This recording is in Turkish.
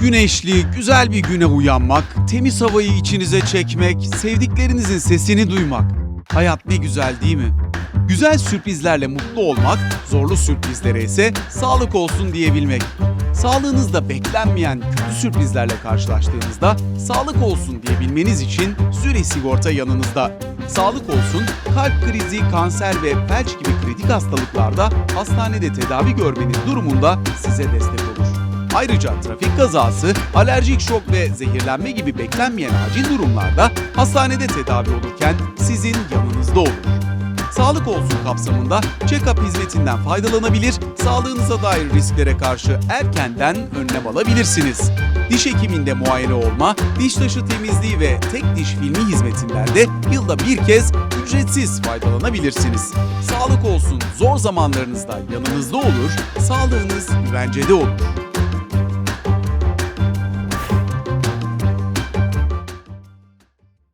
Güneşli, güzel bir güne uyanmak, temiz havayı içinize çekmek, sevdiklerinizin sesini duymak. Hayat ne güzel değil mi? Güzel sürprizlerle mutlu olmak, zorlu sürprizlere ise sağlık olsun diyebilmek. Sağlığınızda beklenmeyen kötü sürprizlerle karşılaştığınızda sağlık olsun diyebilmeniz için Züri Sigorta yanınızda. Sağlık olsun, kalp krizi, kanser ve felç gibi kritik hastalıklarda hastanede tedavi görmeniz durumunda size destek olur. Ayrıca trafik kazası, alerjik şok ve zehirlenme gibi beklenmeyen acil durumlarda hastanede tedavi olurken sizin yanınızda olur. Sağlık olsun kapsamında check-up hizmetinden faydalanabilir, sağlığınıza dair risklere karşı erkenden önlem alabilirsiniz. Diş hekiminde muayene olma, diş taşı temizliği ve tek diş filmi hizmetinden de yılda bir kez ücretsiz faydalanabilirsiniz. Sağlık olsun zor zamanlarınızda yanınızda olur, sağlığınız güvencede olur.